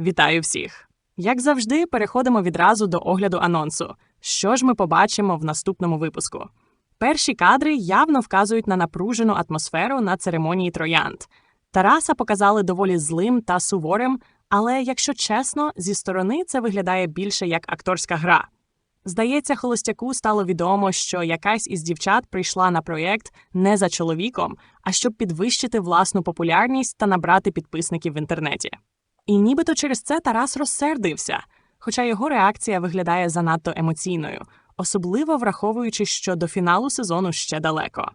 Вітаю всіх! Як завжди, переходимо відразу до огляду анонсу. Що ж ми побачимо в наступному випуску? Перші кадри явно вказують на напружену атмосферу на церемонії троянд. Тараса показали доволі злим та суворим, але якщо чесно, зі сторони це виглядає більше як акторська гра. Здається, холостяку стало відомо, що якась із дівчат прийшла на проєкт не за чоловіком, а щоб підвищити власну популярність та набрати підписників в інтернеті. І нібито через це Тарас розсердився, хоча його реакція виглядає занадто емоційною, особливо враховуючи, що до фіналу сезону ще далеко.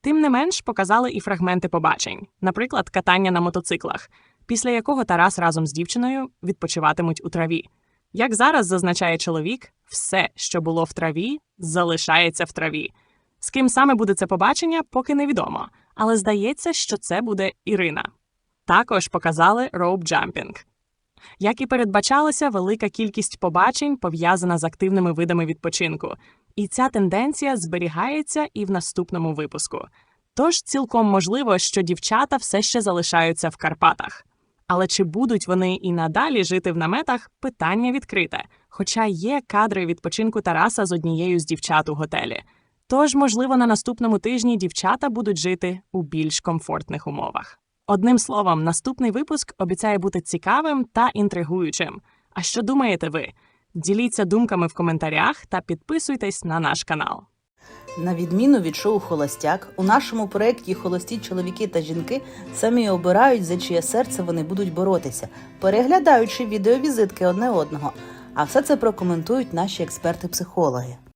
Тим не менш, показали і фрагменти побачень, наприклад, катання на мотоциклах, після якого Тарас разом з дівчиною відпочиватимуть у траві. Як зараз зазначає чоловік, все, що було в траві, залишається в траві. З ким саме буде це побачення, поки невідомо, але здається, що це буде Ірина. Також показали роуп-джампінг. Як і передбачалося, велика кількість побачень пов'язана з активними видами відпочинку, і ця тенденція зберігається і в наступному випуску. Тож цілком можливо, що дівчата все ще залишаються в Карпатах. Але чи будуть вони і надалі жити в наметах, питання відкрите. Хоча є кадри відпочинку Тараса з однією з дівчат у готелі. Тож, можливо, на наступному тижні дівчата будуть жити у більш комфортних умовах. Одним словом, наступний випуск обіцяє бути цікавим та інтригуючим. А що думаєте ви? Діліться думками в коментарях та підписуйтесь на наш канал. На відміну від шоу Холостяк, у нашому проєкті холості чоловіки та жінки самі обирають, за чиє серце вони будуть боротися, переглядаючи відеовізитки одне одного. А все це прокоментують наші експерти-психологи.